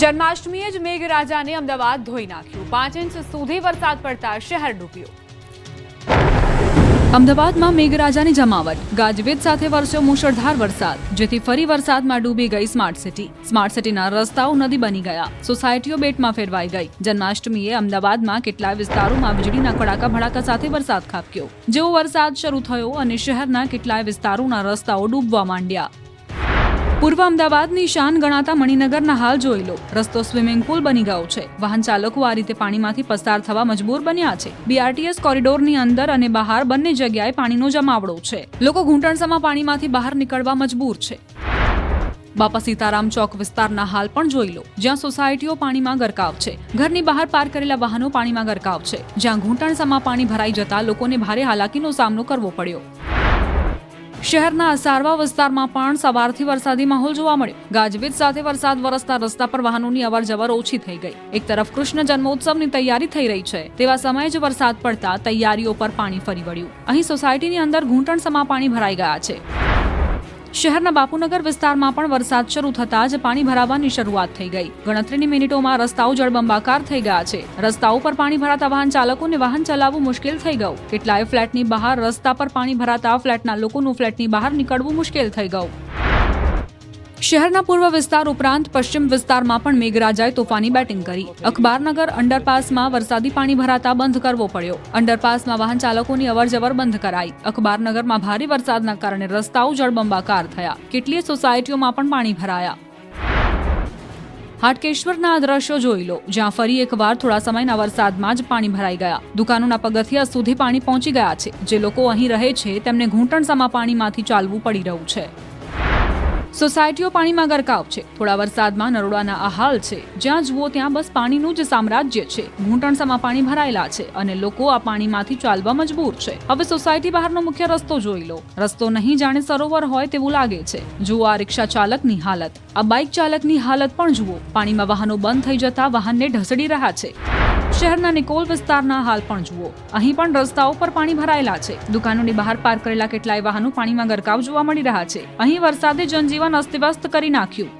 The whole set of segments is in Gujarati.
જન્માષ્ટમીએ જ મેઘરાજાને અમદાવાદ ધોઈ નાખ્યું. પાંચ ઇંચ સુધી વરસાદ પડતા શહેર ડૂબ્યું. અમદાવાદમાં મેઘરાજાની જમાવટ. ગાજવીજ સાથે વરસ્યો મુશળધાર વરસાદ, જેથી ફરી વરસાદમાં ડૂબી ગઈ સ્માર્ટ સિટી. સ્માર્ટ સિટીના રસ્તાઓ નદી બની ગયા. સોસાયટીઓ બેટમાં ફેરવાઈ ગઈ. જન્માષ્ટમીએ અમદાવાદમાં કેટલાય વિસ્તારોમાં વીજળીના કડાકા ભડાકા સાથે વરસાદ ખાબક્યો. જેવો વરસાદ શરૂ થયો અને શહેરના કેટલાય વિસ્તારોના રસ્તાઓ ડૂબવા માંડ્યા. પૂર્વ અમદાવાદની શાન ગણાતા મણિનગરના હાલ જોઈ લો. રસ્તો સ્વિમિંગ પુલ બની ગયો છે. વાહન ચાલકો આ રીતે પાણીમાંથી પસાર થવા મજબૂર બન્યા છે. બીઆરટીએસ કોરિડોરની અંદર અને બહાર બંને જગ્યાએ પાણીનો જમાવડો છે. લોકો ઘૂંટણસામાં પાણીમાંથી બહાર નીકળવા મજબૂર છે. બાપા સીતારામ ચોક વિસ્તારના હાલ પણ જોઈ લો. જ્યાં સોસાયટીઓ પાણીમાં ગરકાવ છે. ઘરની બહાર પાર્ક કરેલા વાહનો પાણીમાં ગરકાવ છે. જ્યાં ઘૂંટણસામાં પાણી ભરાઈ જતા લોકોને ભારે હાલાકીનો સામનો કરવો પડ્યો. શહેરના અસારવા વિસ્તારમાં પણ સવારથી વરસાદી માહોલ જોવા મળ્યો. ગાજવીજ સાથે વરસાદ વરસતા રસ્તા પર વાહનોની અવરજવર ઓછી થઈ ગઈ. એક તરફ કૃષ્ણ જન્મોત્સવની તૈયારી થઈ રહી છે, તેવા સમયે જ વરસાદ પડતા તૈયારીઓ પર પાણી ફરી વળ્યું. અહીં સોસાયટીની અંદર ઘૂંટણ સમા પાણી ભરાઈ ગયા છે. શહેરના બાપુનગર વિસ્તારમાં પણ વરસાદ શરૂ થતાં જ પાણી ભરાવાની શરૂઆત થઈ ગઈ. ગણતરીની મિનિટોમાં રસ્તાઓ જળબંબાકાર થઈ ગયા છે. રસ્તાઓ પર પાણી ભરાતા વાહન ચાલકોને વાહન ચલાવવું મુશ્કેલ થઈ ગયું. કેટલાય ફ્લેટની બહાર રસ્તા પર પાણી ભરાતા ફ્લેટના લોકોનું ફ્લેટની બહાર નીકળવું મુશ્કેલ થઈ ગયું. શહેરના પૂર્વ વિસ્તાર ઉપરાંત પશ્ચિમ વિસ્તારમાં પણ મેઘરાજાએ તોફાની બેટિંગ કરી. અખબારનગર અંડરપાસમાં વરસાદી પાણી ભરાતા બંધ કરવો પડ્યો. અંડરપાસમાં વાહન ચાલકોની અવરજવર બંધ કરાઈ. અખબારનગરમાં ભારે વરસાદના કારણે રસ્તાઓ જળબંબાકાર થયા. કેટલીય સોસાયટીઓમાં પણ પાણી ભરાયા. હાટકેશ્વરના આ દ્રશ્યો જોઈ લો. જ્યાં ફરી એકવાર થોડા સમયના વરસાદમાં જ પાણી ભરાઈ ગયા. દુકાનોના પગથિયા સુધી પાણી પહોંચી ગયા છે. જે લોકો અહીં રહે છે તેમને ઘૂંટણસમા પાણીમાંથી ચાલવું પડી રહ્યું છે. સોસાયટીઓ પાણીમાં ગરકાવ છે. થોડા વરસાદમાં નરોડાના આ હાલ છે. જ્યાં જુઓ ત્યાં બસ પાણીનું જ સામ્રાજ્ય છે. ઘૂંટણસમાં પાણી ભરાયેલા છે અને લોકો આ પાણીમાંથી ચાલવા મજબૂર છે. હવે સોસાયટી બહારનો મુખ્ય રસ્તો જોઈ લો. રસ્તો નહીં જાણે સરોવર હોય તેવું લાગે છે. જુઓ આ રિક્ષા ચાલકની હાલત. આ બાઇક ચાલકની હાલત પણ જુઓ. પાણીમાં વાહનો બંધ થઈ જતા વાહનને ઢસડી રહ્યા છે. શહેરના નિકોલ વિસ્તારના હાલ પણ જુઓ. અહીં પણ રસ્તાઓ પર પાણી ભરાયેલા છે. દુકાનોની બહાર પાર્ક કરેલા કેટલાય વાહનો પાણીમાં ગરકાવ જોવા મળી રહ્યા છે. અહીં વરસાદે જનજીવન અસ્તવ્યસ્ત કરી નાખ્યું.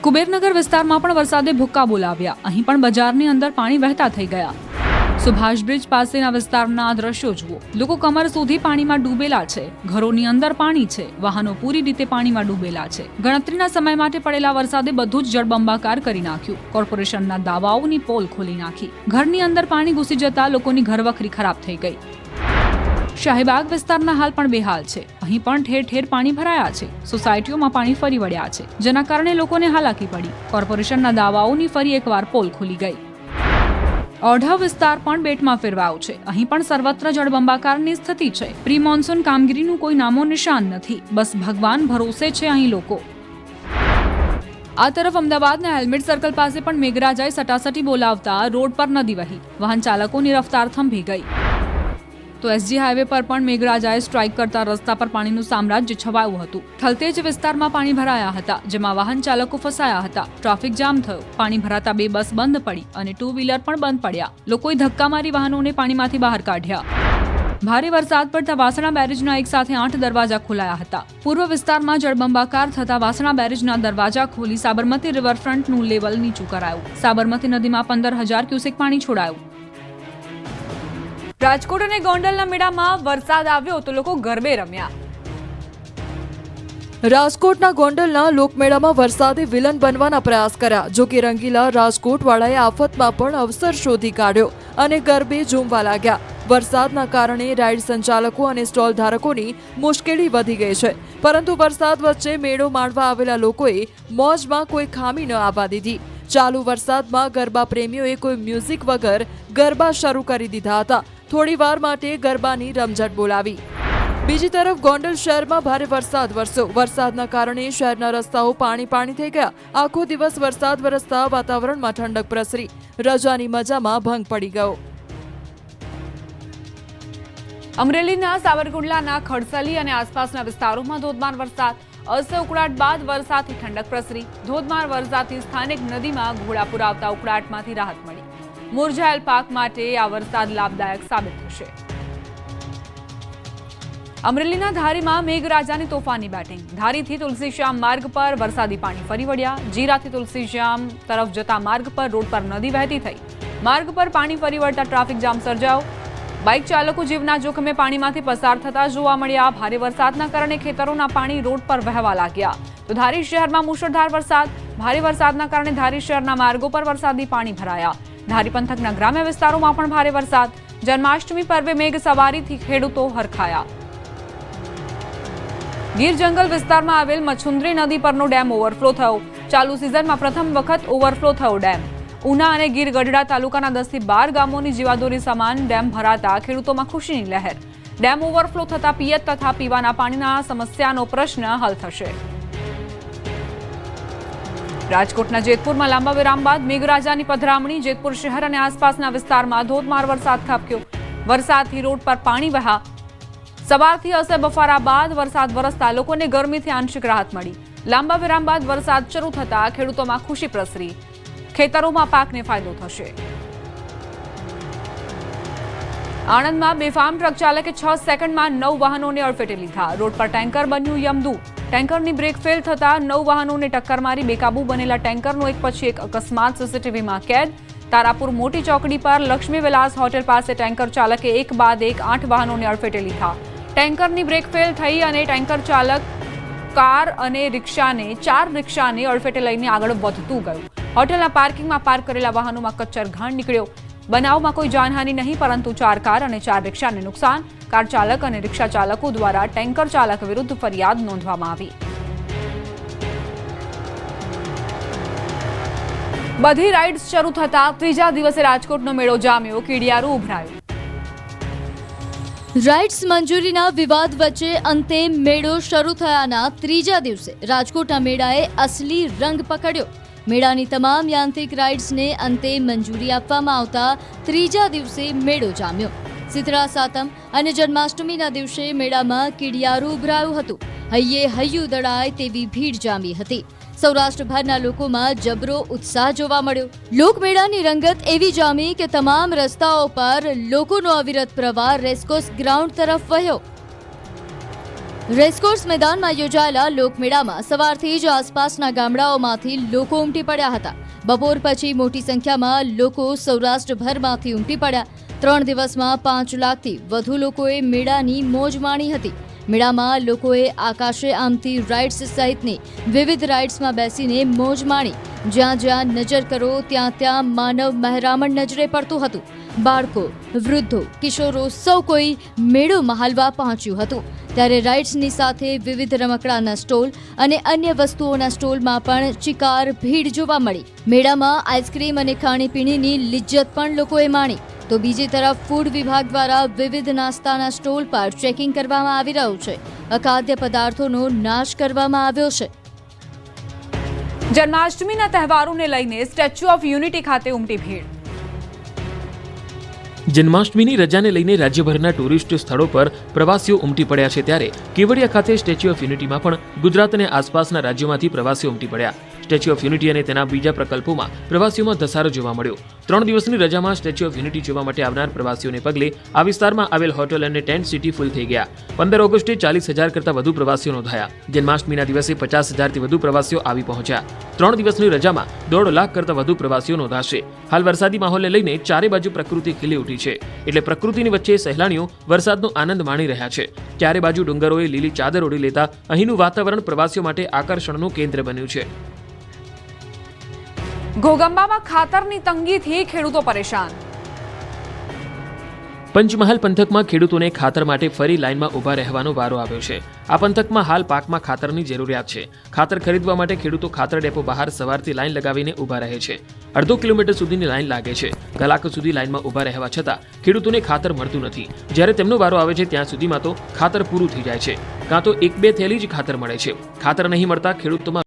કુબેરનગર વિસ્તારમાં પણ વરસાદે ભૂક્કા બોલાવ્યા. અહીં પણ બજારની અંદર પાણી વહેતા થઈ ગયા. સુભાષ બ્રિજ પાસેના વિસ્તારના દ્રશ્યો જુઓ. લોકો કમર સુધી પાણીમાં ડૂબેલા છે. ઘરોની અંદર પાણી છે. વાહનો પૂરી રીતે પાણીમાં ડૂબેલા છે. ગણતરીના સમય માટે પડેલા વરસાદે બધું જ જળબંબાકાર કરી નાખ્યું. કોર્પોરેશનના દાવાઓની પોલ ખોલી નાખી. ઘરની અંદર પાણી ઘૂસી જતા લોકોની ઘરવખરી ખરાબ થઈ ગઈ. શાહીબાગ વિસ્તારના હાલ પણ બેહાલ છે. અહીં પણ ઠેર ઠેર પાણી ભરાયા છે. સોસાયટીઓમાં પાણી ફરી વળ્યા છે. જેના કારણે લોકોને હાલાકી પડી. કોર્પોરેશનના દાવાઓની ફરી એકવાર પોલ ખુલી ગઈ. ઓઢા વિસ્તાર પણ બેટમાં ફેરવાયો છે. અહીં પણ સર્વત્ર જળબંબાકારની સ્થિતિ છે. પ્રી મોન્સૂન કામગીરીનું કોઈ નામો નિશાન નથી. બસ ભગવાન ભરોસે છે અહીં લોકો. આ તરફ અમદાવાદના હેલ્મેટ સર્કલ પાસે પણ મેઘરાજાએ સટાસટી બોલાવતા રોડ પર નદી વહી. વાહન ચાલકોની રફતાર થંભી ગઈ. તો એસજી હાઈવે પર પણ મેઘરાજાએ સ્ટ્રાઇક કરતા રસ્તા પર પાણીનું સામ્રાજ્ય છવાયું હતું. થલતેજ વિસ્તારમાં પાણી ભરાયા હતા, જેમાં વાહન ચાલકો ફસાયા હતા. ટ્રાફિક જામ થયો. પાણી ભરાતા બે બસ બંધ પડી અને ટુ વ્હીલર પણ બંધ પડ્યા. લોકોએ ધક્કા મારી વાહનોને પાણીમાંથી બહાર કાઢ્યા. ભારે વરસાદ પડતા વાસણા બેરેજના એક સાથે આઠ દરવાજા ખોલાયા હતા. પૂર્વ વિસ્તારમાં જળબંબાકાર થતા વાસણા બેરેજના દરવાજા ખોલી સાબરમતી રિવરફ્રન્ટનું લેવલ નીચું કરાયું. સાબરમતી નદીમાં પંદર હજાર ક્યુસેક પાણી છોડાયું. રાજકોટ અને ગોંડલના મેળામાં વરસાદ આવ્યો તો લોકો ગરબે રમ્યા. રાજકોટના ગોંડલના લોકમેળામાં વરસાદે વિલન બનવાના પ્રયાસ કર્યા, જો કે રંગીલા રાજકોટવાળાએ આફતમાં પણ અવસર શોધી કાઢ્યો અને ગરબે ઝૂમવા લાગ્યા. વરસાદના કારણે રાઇડ સંચાલકો અને સ્ટોલ ધારકોની મુશ્કેલી વધી ગઈ છે, પરંતુ વરસાદ વચ્ચે મેળો માણવા આવેલા લોકોએ મોજમાં કોઈ ખામી ન આવવા દીધી. ચાલુ વરસાદમાં ગરબા પ્રેમીઓએ કોઈ મ્યુઝિક વગર ગરબા શરૂ કરી દીધા હતા. થોડી વાર માટે ગરબાની રમઝટ બોલાવી. બીજી તરફ ગોંડલ શહેરમાં ભારે વરસાદ વરસ્યો. વરસાદના કારણે શહેરના રસ્તાઓ પાણી પાણી થઈ ગયા. આખો દિવસ વરસાદ વરસતા વાતાવરણમાં ઠંડક પ્રસરી. રજાની મજામાં ભંગ પડી ગયો. અમરેલીના સાવરકુંડલાના ખડસલી અને આસપાસના વિસ્તારોમાં ધોધમાર વરસાદ. અસ્ત ઉકળાટ બાદ વરસાદથી ઠંડક પ્રસરી. ધોધમાર વરસાદથી સ્થાનિક નદીમાં ઘોડાપુર આવતા ઉકળાટમાંથી રાહત મળી. મુરઝાયેલ પાક માટે આ વરસાદ લાભદાયક સાબિત થશે. અમરેલીના ધારીમાં મેઘરાજાની તોફાની બેટિંગ. ધારીથી તુલસીશ્યામ માર્ગ પર વરસાદી પાણી ફરી વળ્યા. જીરાથી તુલસીશ્યામ તરફ જતા માર્ગ પર રોડ પર નદી વહેતી થઈ. માર્ગ પર પાણી ફરી વળતા ટ્રાફિક જામ સર્જાયો. બાઇક ચાલકો જીવના જોખમે પાણીમાંથી પસાર થતા જોવા મળ્યા. ભારે વરસાદના કારણે ખેતરોના પાણી રોડ પર વહેવા લાગ્યા. તો ધારી શહેરમાં મુશળધાર વરસાદ. ભારે વરસાદના કારણે ધારી શહેરના માર્ગો પર વરસાદી પાણી ભરાયા. ધારી પંથકના ગ્રામ્ય વિસ્તારોમાં પણ ભારે વરસાદ. જન્માષ્ટમી પર્વે મેઘ સવારીથી ખેડૂતો હરખાયા. ગીર જંગલ વિસ્તારમાં આવેલ મછુંદરી નદી પરનો ડેમ ઓવરફ્લો થયો. ચાલુ સિઝનમાં પ્રથમ વખત ઓવરફ્લો થયો ડેમ. ઉના અને ગીર ગઢડા તાલુકાના દસથી બાર ગામોની જીવાદોરી સમાન ડેમ ભરાતા ખેડૂતોમાં ખુશીની લહેર. ડેમ ઓવરફ્લો થતા પિયત તથા પીવાના પાણીના સમસ્યાનો પ્રશ્ન હલ થશે. રાજકોટના જેતપુરમાં લાંબા વિરામ બાદ મેઘરાજાની પધરામણી, જેતપુર શહેર અને આસપાસના વિસ્તારમાં ધોધમાર વરસાદ ખાબક્યો. વરસાદથી રોડ પર પાણી વહ્યા. સવારથી અસર બફારા બાદ વરસાદ વરસતા લોકોને ગરમીથી આંશિક રાહત મળી. લાંબા વિરામ બાદ વરસાદ શરૂ થતા ખેડૂતોમાં ખુશી પ્રસરી. ખેતરોમાં પાકને ફાયદો થશે. આણંદમાં બેફામ ટ્રક ચાલકે છ સેકન્ડમાં નવ વાહનોને અડફેટે લીધા. રોડ પર ટેન્કર બન્યું યમદુ ટેન્કરની બ્રેક ફેલ થતા નવ વાહનોને ટક્કર મારી બેકાબુ બનેલા ટેન્કરનો એક પછી એક અકસ્માત સીસીટીવીમાં કેદ. તારાપુર મોટી ચોકડી પર લક્ષ્મી વિલાસ હોટેલ પાસે ટેન્કર ચાલકે એક બાદ એક આઠ વાહનોને અડફેટે લીધા. ટેન્કરની બ્રેક ફેલ થઈ અને ટેન્કર ચાલક કાર અને રિક્ષાને, ચાર રિક્ષાને અડફેટે લઈને આગળ વધતું ગયું. હોટેલના પાર્કિંગમાં પાર્ક કરેલા વાહનોમાં કચ્છર ઘાણ નીકળ્યો. બનાવમાં કોઈ જાનહાનિ નહીં, પરંતુ ચાર કાર અને ચાર રિક્ષાને નુકસાન. કાર ચાલક અને રિક્ષા ચાલકો દ્વારા ટેન્કર ચાલક વિરુદ્ધ ફરિયાદ નોંધવામાં આવી. બધી રાઇડ્સ શરૂ થતા ત્રીજા દિવસે રાજકોટનો મેળો જામ્યો, કીડિયારું ઉભરાયું. રાઇડ્સ મંજૂરીના વિવાદ વચ્ચે અંતે મેળો શરૂ થયાના ત્રીજા દિવસે રાજકોટના મેળાએ અસલી રંગ પકડ્યો. મેળાની તમામ યાંત્રિક રાઇડ્સને અંતે મંજૂરી આપવામાં આવતા ત્રીજા દિવસે મેળો જામ્યો. શીતળા સાતમ અને જન્માષ્ટમીના દિવસે મેળામાં કીડિયારું ઉભરાયું હતું. હૈયે હૈયું દળાય તેવી ભીડ જામી હતી. સૌરાષ્ટ્રભરના લોકોમાં જબરો ઉત્સાહ જોવા મળ્યો. લોકમેળાની રંગત એવી જામી કે તમામ રસ્તાઓ પર લોકોનો અવિરત પ્રવાહ રેસકોર્સ ગ્રાઉન્ડ તરફ વહ્યો. રેસકોર્સ મેદાનમાં યોજાયેલા લોકમેળામાં સવારથી જ આસપાસના ગામડાઓમાંથી લોકો ઉમટી પડ્યા હતા. બપોર પછી મોટી સંખ્યામાં લોકો સૌરાષ્ટ્રભરમાંથી ઉમટી પડ્યા. ત્રણ દિવસમાં પાંચ લાખથી વધુ લોકોએ મેળાની મોજ માણી હતી. મેળામાં લોકોએ આકાશે આમથી રાઇડ્સ સહિતની વિવિધ રાઇડ્સમાં બેસીને મોજ માણી. જ્યાં જ્યાં નજર કરો ત્યાં ત્યાં માનવ મહેરામણ નજરે પડતું હતું. બાળકો, વૃદ્ધો, કિશોરો સૌ કોઈ મેળો મહાલવા પહોંચ્યું હતું. ત્યારે રાઇડ્સની સાથે વિવિધ રમકડાના સ્ટોલ અને અન્ય વસ્તુઓના સ્ટોલમાં પણ ચિકાર, ભીડ જોવા મળી. મેળામાં આઈસ્ક્રીમ અને ખાણીપીણીની લિજ્જત પણ લોકોએ માણી. તો બીજી તરફ ફૂડ વિભાગ દ્વારા વિવિધ નાસ્તાના સ્ટોલ પર ચેકિંગ કરવામાં આવી રહ્યું છે. અખાદ્ય પદાર્થોનો નાશ કરવામાં આવ્યો છે. જન્માષ્ટમીના તહેવારોને લઈને સ્ટેચ્યુ ઓફ યુનિટી ખાતે ઉમટી ભીડ. જન્માષ્ટમીની રજાને લઈને રાજ્યભરના ટુરિસ્ટ સ્થળો પર પ્રવાસીઓ ઉમટી પડ્યા છે ત્યારે કેવડિયા ખાતે સ્ટેચ્યુ ઓફ યુનિટીમાં પણ ગુજરાત અને આસપાસના રાજ્યોમાંથી પ્રવાસીઓ ઉમટી પડ્યા. સ્ટેચ્યુ ઓફ યુનિટી અને તેના બીજા પ્રકલ્પોમાં પ્રવાસીઓમાં ધસારો જોવા મળ્યો. ત્રણ દિવસની રજામાં સ્ટેચ્યુ ઓફ યુનિટી જોવા માટે આવનાર પ્રવાસીઓને પગલે આ વિસ્તારમાં આવેલ હોટલ અને ટેન્ટ સિટી ફૂલ થઈ ગયા. પંદર ઓગસ્ટે ચાલીસ હજાર કરતાં વધુ પ્રવાસીઓ નોંધાયા. જન્માષ્ટમીના દિવસે પચાસ હજારથી વધુ પ્રવાસીઓ આવી પહોંચ્યા. ત્રણ દિવસની રજામાં દોઢ લાખ કરતાં વધુ પ્રવાસીઓ નોંધાશે. હાલ વરસાદી માહોલને લઈને ચારે બાજુ પ્રકૃતિ ખીલી ઉઠી છે. એટલે પ્રકૃતિની વચ્ચે સહેલાણીઓ વરસાદનો આનંદ માણી રહ્યા છે. ચારે બાજુ ડુંગરોએ લીલી ચાદર ઓઢી લેતા અહીંનું વાતાવરણ પ્રવાસીઓ માટે આકર્ષણનું કેન્દ્ર બન્યું છે. ઘોગંબામાં ખાતરની તંગીથી ખેડૂતો પરેશાન. પંચમહાલ પંથકમાં ખેડૂતોને ખાતર માટે ફરી લાઇનમાં ઊભા રહેવાનો વારો આવ્યો છે. આ પંથકમાં હાલ પાકમાં ખાતરની જરૂરિયાત છે. ખાતર ખરીદવા માટે ખેડૂતો ખાતર ડેપો બહાર સવારથી લાઇન લગાવીને ઊભા રહે છે. અડધો કિલોમીટર સુધીની લાઇન લાગે છે. કલાકો સુધી લાઇનમાં ઊભા રહેવા છતાં ખેડૂતોને ખાતર મળતું નથી. જ્યારે તેમનો વારો આવે છે ત્યાં સુધીમાં તો ખાતર પૂરું થઈ જાય છે. કાં તો એક બે થેલી જ ખાતર મળે છે. ખાતર નહીં મળતા ખેડૂતોમાં